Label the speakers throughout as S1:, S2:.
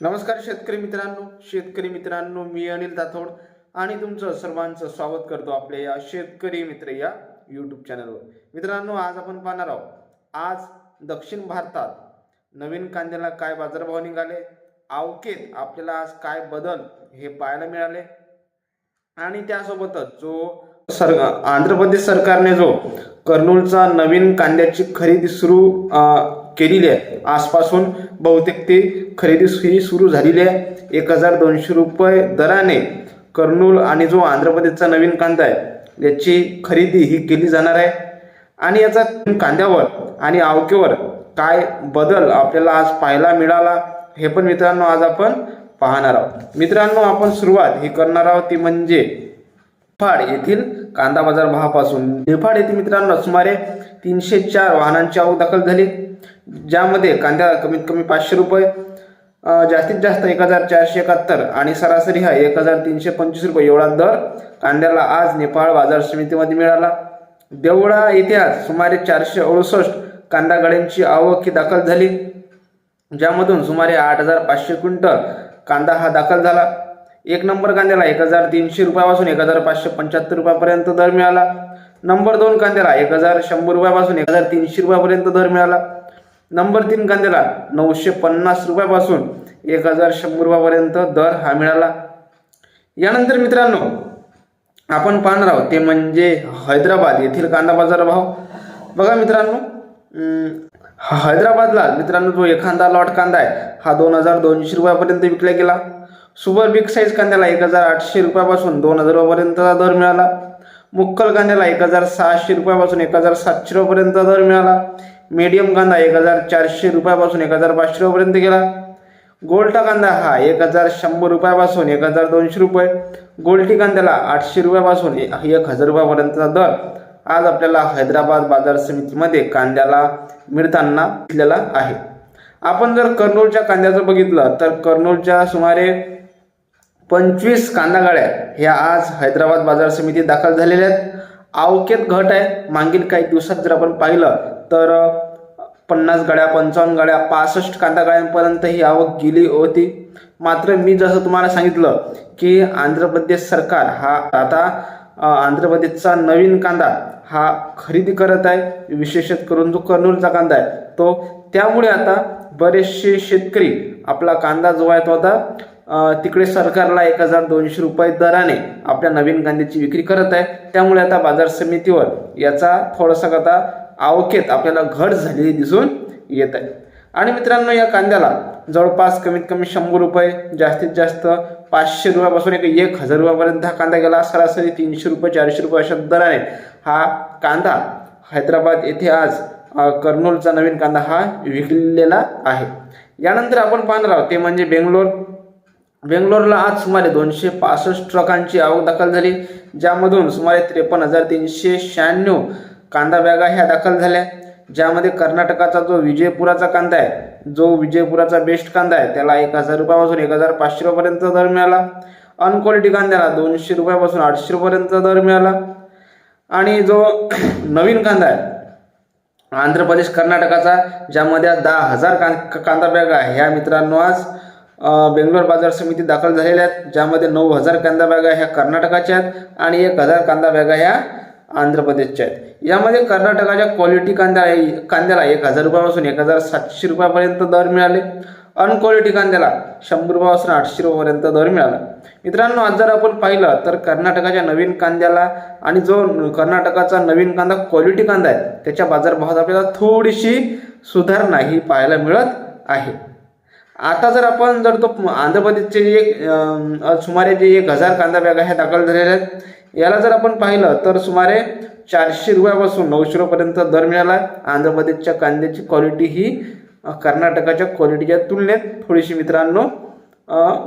S1: नमस्कार शेतकरी मित्रांनो शेतकरी मित्रांनो मी अनिल दाथोड आणि तुमचं सर्वांचं स्वागत करतो आपल्या या शेतकरी मित्र या यूट्यूब चॅनलवर मित्रांनो आज आपण पाहणार आहोत आज दक्षिण भारतात नवीन कांद्याला काय बाजारभाव निघाले अवकेत आपल्याला आज काय बदल हे पाहायला मिळाले आणि त्यासोबतच जो सर आंध्र प्रदेश सरकारने जो कर्नूलचा नवीन कांद्याची खरेदी सुरू केलेली आहे. आजपासून बहुतेक ती खरेदी ही सुरू झालेली आहे. एक हजार दोनशे रुपये दराने कर्नूल आणि जो आंध्र प्रदेशचा नवीन कांदा आहे याची खरेदी ही केली जाणार आहे. आणि याचा कांद्यावर आणि आवकेवर काय बदल आपल्याला आज पाहायला मिळाला हे पण मित्रांनो आज आपण पाहणार आहोत. मित्रांनो आपण सुरुवात ही करणार आहोत ती म्हणजे निफाड येथील कांदा बाजार भावापासून. निफाड येथील मित्रांनो सुमारे तीनशे चार वाहनांची आवक दाखल झाली. ज्यामध्ये कांद्याला कमीत कमी पाचशे रुपये जास्तीत जास्त एक हजार चारशे एकाहत्तर आणि सरासरी हा एक हजार तीनशे पंचवीस रुपये एवढा दर कांद्याला आज नेपाळ बाजार समितीमध्ये मिळाला. देवळा येथे आज सुमारे चारशे अडुसष्ट कांदा गाड्यांची आवक ही दाखल झाली ज्यामधून सुमारे आठ हजार पाचशे क्विंटल कांदा हा दाखल झाला. एक नंबर कांद्याला एक हजार तीनशे रुपयापासून एक हजार पाचशे पंच्याहत्तर रुपयापर्यंत दर मिळाला. नंबर दोन कांद्याला एक हजार शंभर रुपयापासून एक हजार तीनशे रुपयापर्यंत दर मिळाला. नंबर तीन कांद्याला नऊशे पन्नास रुपयापासून एक हजार शंभर रुपयापर्यंत दर हा मिळाला. यानंतर मित्रांनो आपण पाहणार आहोत ते म्हणजे हैदराबाद येथील कांदा बाजार भाव. बघा मित्रांनो हैदराबादला मित्रांनो जो एखादा लॉट कांदा आहे हा दोन हजार दोनशे रुपयापर्यंत विकला गेला. सुपर बिग साईज कांद्याला एक हजार आठशे रुपयापासून दोन हजार रुपयापर्यंतचा दर मिळाला. मुक्कल कांद्याला एक हजार सहाशे रुपयापासून एक हजार सातशे रुपयापर्यंत दर मिळाला. मीडियम कांदा एक हजार चारशे रुपयापासून एक हजार पाचशे रुपयापर्यंत गेला. गोल्टा कांदा हा एक हजार शंभर रुपयापासून एक हजार दोनशे रुपये. गोल्टी कांद्याला आठशे रुपयापासून एक हजार रुपयापर्यंतचा दर. आज आपल्याला हैदराबाद बाजार समितीमध्ये कांद्याला मिळताना दिलेला आहे. आपण जर कर्नूलच्या कांद्याचं बघितलं तर कर्नूलच्या सुमारे पंचवीस कांदा गाड्या ह्या आज हैदराबाद बाजार समितीत दाखल झालेल्या आहेत. आवकेत घट आहे. मागील काही दिवसात जर आपण पाहिलं तर पन्नास गाड्या पंचावन्न गाड्या पासष्ट कांदा गाड्यांपर्यंत ही आवक गेली होती. मात्र मी जसं तुम्हाला सांगितलं की आंध्र प्रदेश सरकार हा आता आंध्र प्रदेशचा नवीन कांदा हा खरेदी करत आहे. विशेषत करून जो कर्नूलचा कांदा आहे. तो त्यामुळे आता बरेचसे शेतकरी आपला कांदा जो आहे तो आता तिकडे सरकारला एक हजार दोनशे रुपये दराने आपल्या नवीन कांद्याची विक्री करत आहे. त्यामुळे आता बाजार समितीवर याचा थोडासा आता आवकेत आपल्याला घट झालेली दिसून येत आहे. आणि मित्रांनो या कांद्याला जवळपास कमीत कमी शंभर रुपये जास्तीत जास्त पाचशे रुपयापासून एक एक हजार रुपयापर्यंत हा कांदा गेला. सरासरी तीनशे रुपये चारशे रुपये अशा दराने हा कांदा हैदराबाद येथे आज कर्नूलचा नवीन कांदा हा विकलेला आहे. यानंतर आपण पाहणार आहोत ते म्हणजे बेंगलोर बेंगलोरला आज सुमारे दोनशे पासष्ट ट्रकांची आवक दाखल झाली ज्यामधून सुमारे त्रेपन्न हजार तीनशे शहाण्णव कांदा बॅगा ह्या दाखल झाल्या. ज्यामध्ये कर्नाटकाचा जो विजयपुराचा कांदा आहे जो विजयपुराचा बेस्ट कांदा आहे त्याला एक हजार रुपयापासून एक हजार पाचशे रुपयापर्यंत दर मिळाला. अनक्वालिटी कांद्याला दोनशे रुपयापासून आठशे रुपयापर्यंत दर मिळाला. आणि जो नवीन कांदा आहे आंध्र प्रदेश कर्नाटकाचा ज्यामध्ये दहा हजार कां कांदा बॅगा ह्या मित्रांनो आज बेंगलोर बाजार समितीत दाखल झालेल्या आहेत ज्यामध्ये नऊ हजार कांदा बॅगा ह्या कर्नाटकाच्या आहेत आणि एक हजार कांदा बॅगा ह्या आंध्र प्रदेशच्या आहेत. यामध्ये कर्नाटकाच्या क्वालिटी कांदा कांद्याला एक हजार रुपयापासून एक हजार सातशे रुपयापर्यंत दर मिळाले. अनक्वालिटी कांद्याला शंभर रुपयापासून आठशे रुपयापर्यंत दर मिळाला. मित्रांनो आज जर आपण पाहिलं तर कर्नाटकाच्या नवीन कांद्याला आणि जो कर्नाटकाचा नवीन कांदा क्वालिटी कांदा आहे त्याच्या बाजारभावात आपल्याला थोडीशी सुधारणा ही पाहायला मिळत आहे. आता जर आपण जर तो आंध्र प्रदेशचे जे एक सुमारे जे एक हजार कांदा बॅग ह्या दाखल झालेल्या आहेत याला जर आपण पाहिलं तर सुमारे चारशे रुपयापासून नऊशे रुपयापर्यंत दर मिळाला. आहे आंध्र प्रदेशच्या कांद्याची क्वालिटी ही कर्नाटकाच्या क्वालिटीच्या तुलनेत थोडीशी मित्रांनो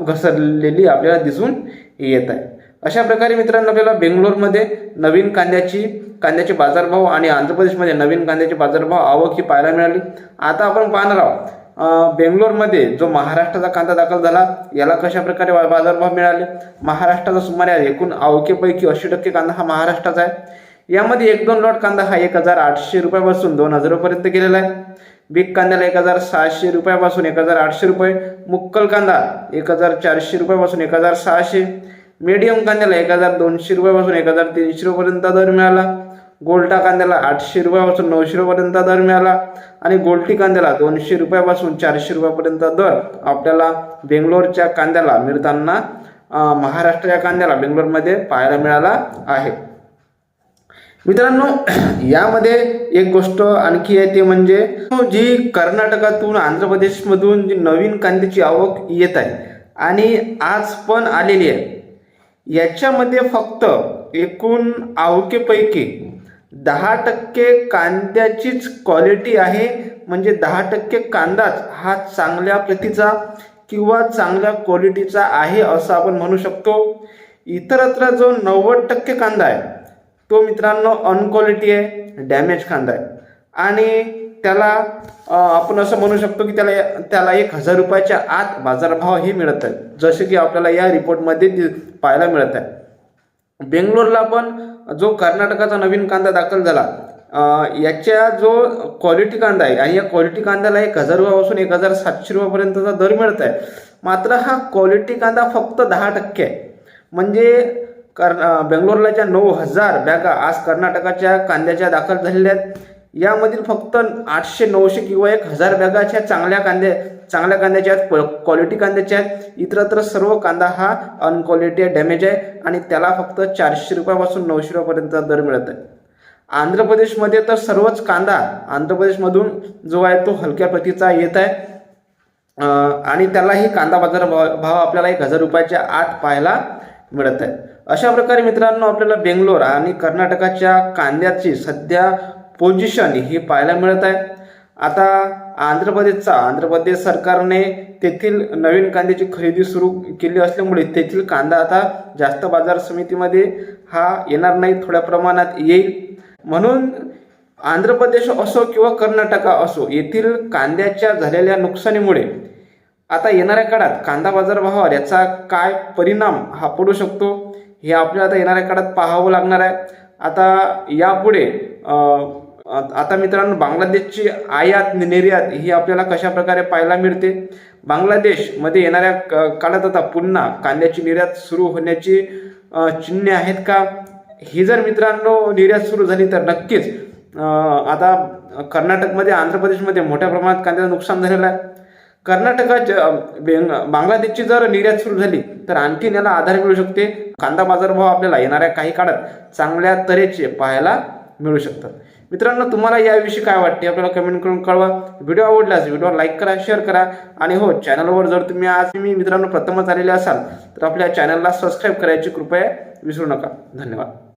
S1: घसरलेली आपल्याला दिसून येत आहे. अशा प्रकारे मित्रांनो आपल्याला बेंगलोरमध्ये नवीन कांद्याची कांद्याचे बाजारभाव आणि आंध्र प्रदेशमध्ये नवीन कांद्याचे बाजारभाव आवक ही पाहायला मिळाली. आता आपण पाहणार आहोत बेंगलोरमध्ये जो महाराष्ट्राचा कांदा दाखल झाला याला कशा प्रकारे बाजारभाव मिळाले? महाराष्ट्राचा सुमारे एकूण आवकेपैकी ऐंशी टक्के कांदा हा महाराष्ट्राचा आहे. यामध्ये एक दोन लॉट कांदा हा एक हजार आठशे रुपयापासून दोन हजार रुपयापर्यंत गेलेला आहे. बिग कांद्याला एक हजार सहाशे रुपयापासून एक हजार आठशे रुपये. मुक्कल कांदा एक हजार चारशे रुपयापासून एक हजार सहाशे. मीडियम कांद्याला एक हजार दोनशे रुपयापासून एक हजार तीनशे रुपयापर्यंत दर मिळाला. गोल्टा कांद्याला आठशे रुपयापासून नऊशे रुपयापर्यंत दर मिळाला आणि गोल्टी कांद्याला दोनशे रुपयापासून चारशे रुपयापर्यंत दर आपल्याला बेंगलोरच्या कांद्याला मिळताना महाराष्ट्राच्या कांद्याला बेंगलोरमध्ये पाहायला मिळाला आहे. मित्रांनो यामध्ये एक गोष्ट आणखी आहे ते म्हणजे जी कर्नाटकातून आंध्र प्रदेशमधून जी नवीन कांद्याची आवक येत आहे आणि आज पण आलेली आहे याच्यामध्ये फक्त एकूण आवकेपैकी दहा टक्के कांद्याचीच क्वालिटी आहे. म्हणजे दहा टक्के कांदाच हा चांगल्या प्रतीचा किंवा चांगल्या क्वालिटीचा आहे असं आपण म्हणू शकतो. इतरत्र जो नव्वद टक्के कांदा आहे तो मित्रांनो अनक्वालिटी आहे डॅमेज कांदा आहे. आणि त्याला आपण असं म्हणू शकतो की त्याला त्याला एक हजार रुपयाच्या आत बाजारभावही मिळत आहे जसे की आपल्याला या रिपोर्टमध्ये दि- पाहायला मिळत आहे. बेंगलोरला पण जो कर्नाटकाचा नवीन कांदा दाखल झाला याच्या जो क्वालिटी कांदा आहे आणि या क्वालिटी कांद्याला एक हजार रुपयापासून एक हजार सातशे रुपयापर्यंतचा दर मिळत आहे मात्र हा क्वालिटी कांदा फक्त दहा टक्के आहे. म्हणजे कर बेंगलोरलाच्या बेंगलोरला ज्या नऊ हजार बॅगा आज कर्नाटकाच्या कांद्याच्या दाखल झालेल्या आहेत यामधील फक्त आठशे नऊशे किंवा एक हजार बॅगाच्या चांगल्या कांद्या चांगल्या कांद्याच्या आहेत क्वालिटी कांद्याच्या आहेत. इतरत्र सर्व कांदा हा अनक्वालिटी आहे डॅमेज आहे आणि त्याला फक्त चारशे रुपयापासून नऊशे रुपयापर्यंत दर मिळत आहे आंध्र प्रदेशमध्ये तर सर्वच कांदा आंध्र प्रदेशमधून जो आहे तो हलक्या प्रतीचा येत आहे. आणि त्यालाही कांदा बाजार भाव भाव आपल्याला एक हजार रुपयाच्या आत पाहायला मिळत आहे. अशा प्रकारे मित्रांनो आपल्याला बेंगलोर आणि कर्नाटकाच्या कांद्याची सध्या पोझिशन ही पाहायला मिळत आहे. आता आंध्र प्रदेशचा आंध्र प्रदेश सरकारने तेथील नवीन कांद्याची खरेदी सुरू केली असल्यामुळे तेथील कांदा आता जास्त बाजार समितीमध्ये हा येणार नाही थोड्या प्रमाणात येईल. म्हणून आंध्र प्रदेश असो किंवा कर्नाटका असो येथील कांद्याच्या झालेल्या नुकसानीमुळे आता येणाऱ्या काळात कांदा बाजारभावावर याचा काय परिणाम हा पडू शकतो हे आपल्याला आता येणाऱ्या काळात पाहावं लागणार आहे. आता यापुढे आता मित्रांनो बांगलादेशची आयात निर्यात ही आपल्याला कशा प्रकारे पाहायला मिळते? बांगलादेशमध्ये येणाऱ्या क- काळात आता पुन्हा कांद्याची निर्यात सुरू होण्याची चिन्हे आहेत का? ही जर मित्रांनो निर्यात सुरू झाली तर नक्कीच आता कर्नाटकमध्ये आंध्र प्रदेशमध्ये मोठ्या प्रमाणात कांद्याचं नुकसान झालेलं आहे. कर्नाटकाच्या बेंग बांगलादेशची जर निर्यात सुरू झाली तर आणखीन याला आधार मिळू शकते. कांदा बाजारभाव आपल्याला येणाऱ्या काही काळात चांगल्या तऱ्हेचे पाहायला मिळू शकतात. मित्रांनो तुम्हाला याविषयी काय वाटते? आपल्याला कमेंट करून कळवा. व्हिडिओ आवडल्यास व्हिडिओ लाईक करा शेअर करा. आणि हो चॅनलवर जर तुम्ही आज मी मित्रांनो प्रथमच आलेले असाल तर आपल्या चॅनलला सबस्क्राईब करायची कृपया विसरू नका. धन्यवाद.